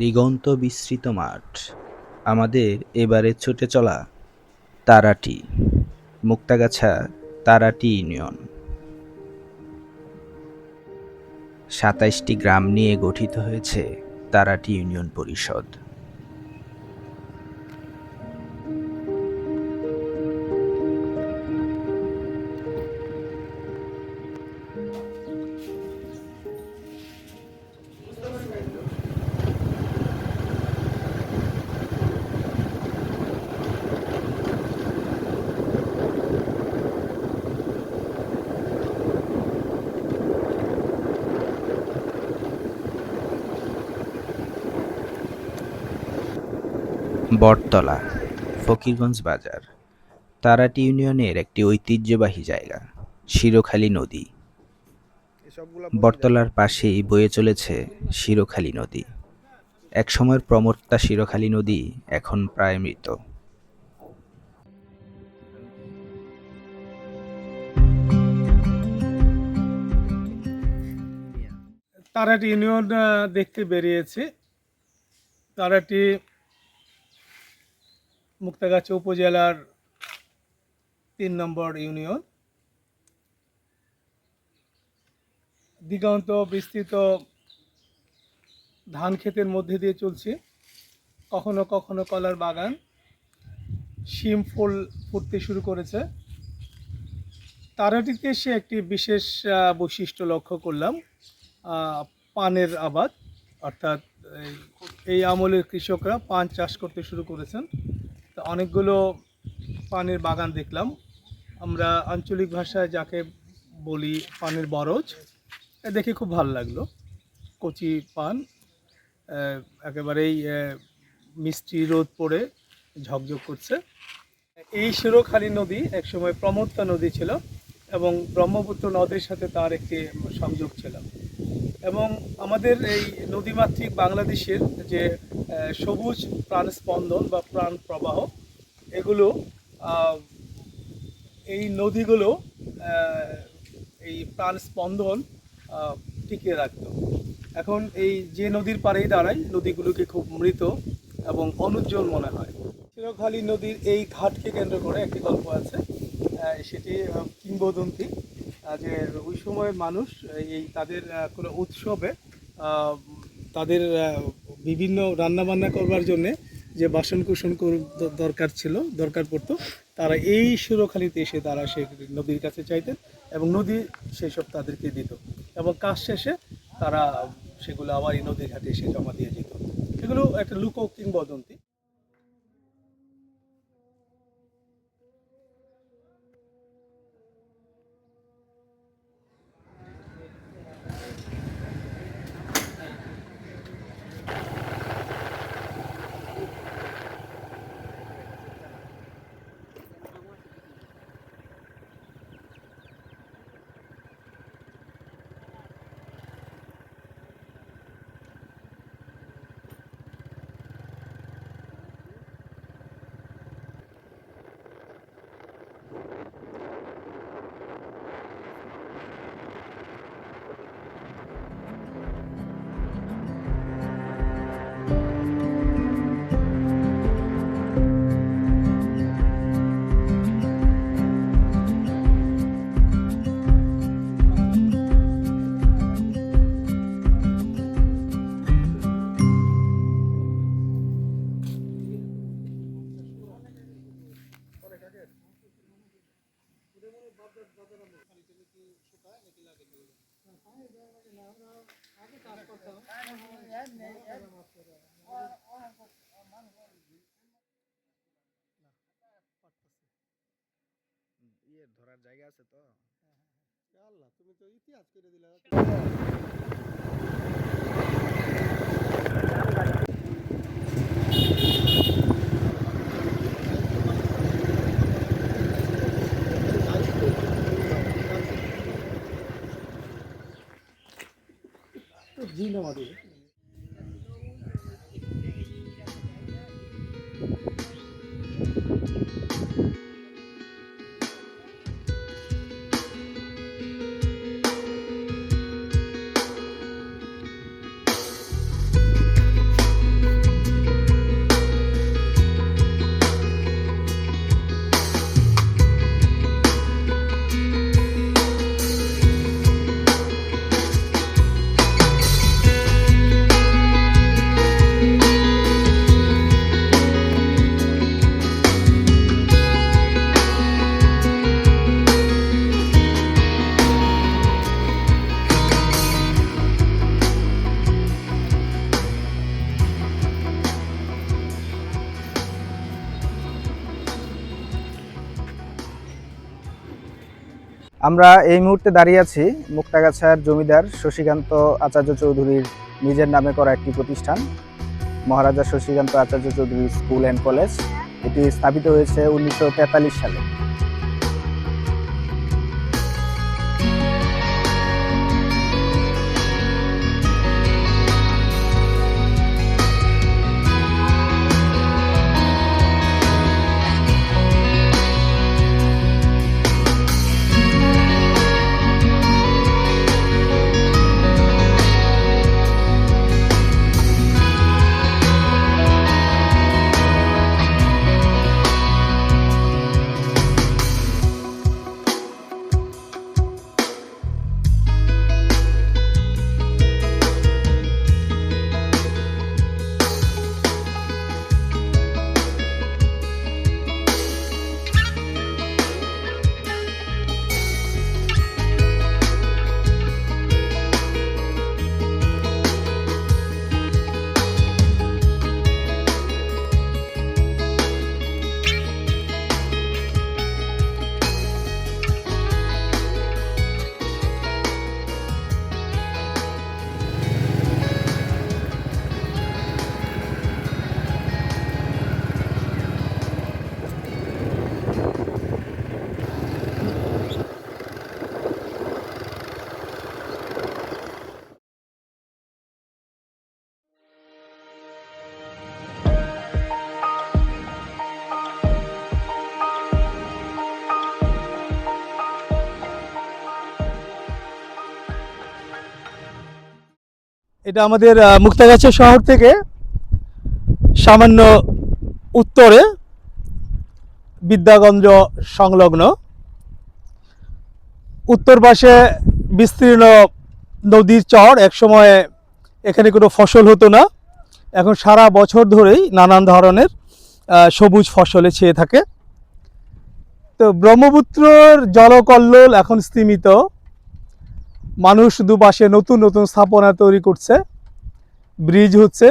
দিগন্ত বিস্তৃত মাঠ। আমাদের এবারে ছুটে চলা তারাটি। মুক্তাগাছা তারাটি ইউনিয়ন। সাতাইশটি গ্রাম নিয়ে গঠিত হয়েছে তারাটি ইউনিয়ন পরিষদ। বটতলা, ফকিরগঞ্জ বাজার। তারাটি ইউনিয়নের একটি ঐতিহ্যবাহী জায়গা, শিরোখালী নদী। বটতলার পাশেই বয়ে চলেছে শিরোখালী নদী। একসময়ের প্রমত্তা শিরোখালী নদী এখন প্রায় মৃত। তারাটি ইউনিয়ন দেখতে বেরিয়েছি। তারাটি মুক্তাগাছা উপজেলার তিন নম্বর ইউনিয়ন। দিগন্ত বিস্তৃত ধান ক্ষেতের মধ্যে দিয়ে চলছে। কখনো কখনো কলার বাগান শিম ফুল ফুটতে শুরু করেছে। তারাটিতে এসে একটি বিশেষ বৈশিষ্ট্য লক্ষ্য করলাম পানের আবাদ, অর্থাৎ এই- এই আমলের কৃষকরা পান চাষ করতে শুরু করেছেন। তো অনেকগুলো পানের বাগান দেখলাম। আমরা আঞ্চলিক ভাষায় যাকে বলি পানের বরজ দেখে খুব ভালো লাগল। কচি পান একেবারেই মিষ্টি রোদ পড়ে, ঝকঝক করছে। এই শিরোখালী নদী একসময় প্রমত্তা নদী ছিল এবং ব্রহ্মপুত্র নদীর সাথে তার একটি সংযোগ ছিল। এবং আমাদের এই নদীমাতৃক বাংলাদেশের যে সবুজ প্রাণ স্পন্দন বা প্রাণ প্রবাহ, এগুলো এই নদীগুলো এই প্রাণ স্পন্দন টিকিয়ে রাখতো। এখন এই যে নদীর পাড়েই দাঁড়ায়, নদীগুলোকে খুব মৃত এবং অনুজ্জ্বল মনে হয়। চিরখালী নদীর এই ঘাটকে কেন্দ্র করে একটি গল্প আছে সেটি কিংবদন্তি যে ওই সময়ের মানুষ, এই তাদের কোনো উৎসবে তাদের বিভিন্ন রান্নাবান্না করবার জন্যে যে বাসন কুসন কর- দরকার ছিল, দরকার পড়তো, তারা এই সুরখালিতে এসে তারা সে নদীর কাছে চাইতেন এবং নদী সেই সব তাদেরকে দিত এবং কাজ শেষে তারা সেগুলো আবার এই নদীর ঘাটে এসে জমা দিয়ে যেত এগুলো একটা লোক কিংবদন্তি। ইয়ে ধরার জায়গা আছে তো। আল্লাহ তুমি তো ইতিহাস করে দিলে। জিন আমাদের আমরা এই মুহূর্তে দাঁড়িয়ে আছি মুক্তাগাছার জমিদার শশীকান্ত আচার্য চৌধুরীর নিজের নামে করা একটি প্রতিষ্ঠান, Maharaja Shashikanta Acharya Chowdhury school and college. এটি স্থাপিত হয়েছে উনিশশো তেতাল্লিশ সালে। এটা আমাদের মুক্তাগাছা শহর থেকে সামান্য উত্তরে বিদ্যাগঞ্জ সংলগ্ন। উত্তর পাশে বিস্তীর্ণ নদীর চর, একসময় এখানে কোনো ফসল হতো না। এখন সারা বছর ধরেই নানান ধরনের সবুজ ফসলে ছেয়ে থাকে। তো ব্রহ্মপুত্রর জলকল্লোল এখন স্তীমিত। মানুষ দুপাশে নতুন নতুন স্থাপনা তৈরি করছে। ব্রিজ হচ্ছে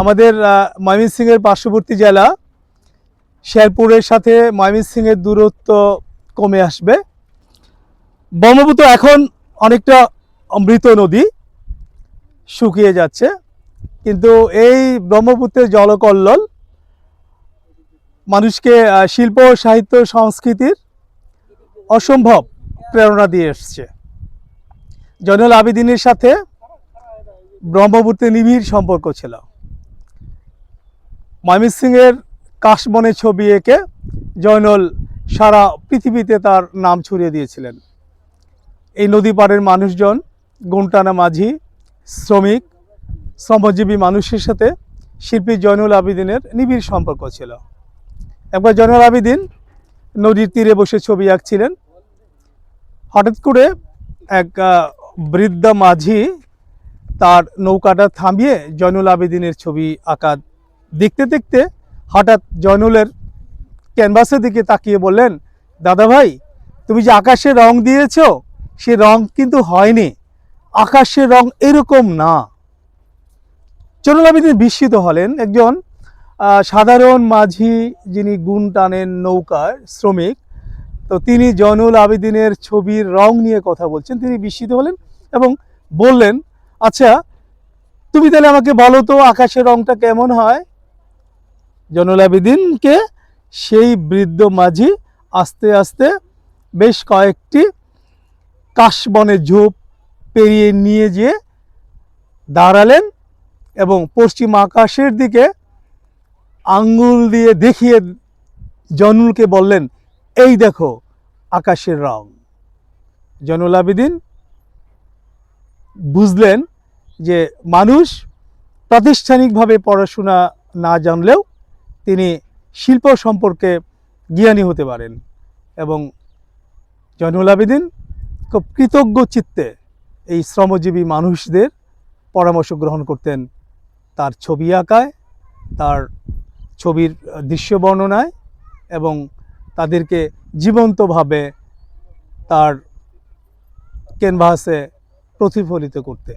আমাদের ময়মনসিংহের পার্শ্ববর্তী জেলা। শেরপুরের সাথে ময়মনসিংহের দূরত্ব কমে আসবে। ব্রহ্মপুত্র এখন অনেকটা মৃত নদী শুকিয়ে যাচ্ছে। কিন্তু এই ব্রহ্মপুত্রের জলকল্লোল মানুষকে শিল্প, সাহিত্য, সংস্কৃতির অসম্ভব প্রেরণা দিয়ে এসছে। জয়নুল আবেদিনের সাথে ব্রহ্মপুত্রের নিবিড় সম্পর্ক ছিল। ময়মনসিংহের কাশবনে ছবি এঁকে জয়নুল সারা পৃথিবীতে তার নাম ছড়িয়ে দিয়েছিলেন। এই নদী পাড়ের মানুষজন গুনটানা মাঝি, শ্রমিক, শ্রমজীবী মানুষের সাথে শিল্পী জয়নুল আবেদিনের নিবিড় সম্পর্ক ছিল। একবার জয়নুল আবেদিন নদীর তীরে বসে ছবি আঁকছিলেন। হঠাৎ করে এক বৃদ্ধ মাঝি তার নৌকাটা থামিয়ে জয়নুল আবেদিনের ছবি আঁকা। দেখতে দেখতে হঠাৎ জয়নুলের ক্যানভাসের দিকে তাকিয়ে বললেন, দাদা ভাই, তুমি যে আকাশে রং দিয়েছ, সে রং কিন্তু হয়নি। আকাশের রং এরকম না। জয়নুল আবেদিন বিস্মিত হলেন। একজন সাধারণ মাঝি যিনি গুণ টানেন নৌকার শ্রমিক তো তিনি জয়নুল আবেদিনের ছবির রং নিয়ে কথা বলছেন। তিনি বিস্মিত হলেন এবং বললেন আচ্ছা তুমি তাহলে আমাকে বলো তো আকাশের রংটা কেমন হয়? জয়নুল আবেদিনকে সেই বৃদ্ধ মাঝি আস্তে আস্তে বেশ কয়েকটি কাশবনে ঝোপ পেরিয়ে নিয়ে যেয়ে দাঁড়ালেন এবং পশ্চিম আকাশের দিকে আঙ্গুল দিয়ে দেখিয়ে জনুলকে বললেন এই দেখো, আকাশের রং। জয়নুল আবেদিন বুঝলেন যে মানুষ প্রাতিষ্ঠানিকভাবে পড়াশোনা না জানলেও তিনি শিল্প সম্পর্কে জ্ঞানী হতে পারেন এবং জয়নুল আবেদিন খুব কৃতজ্ঞ চিত্তে এই শ্রমজীবী মানুষদের পরামর্শ গ্রহণ করতেন। তার ছবি আঁকায়, তার ছবির দৃশ্য বর্ণনায় এবং তাদেরকে জীবন্তভাবে তার ক্যানভাসে প্রতিফলিত করতে।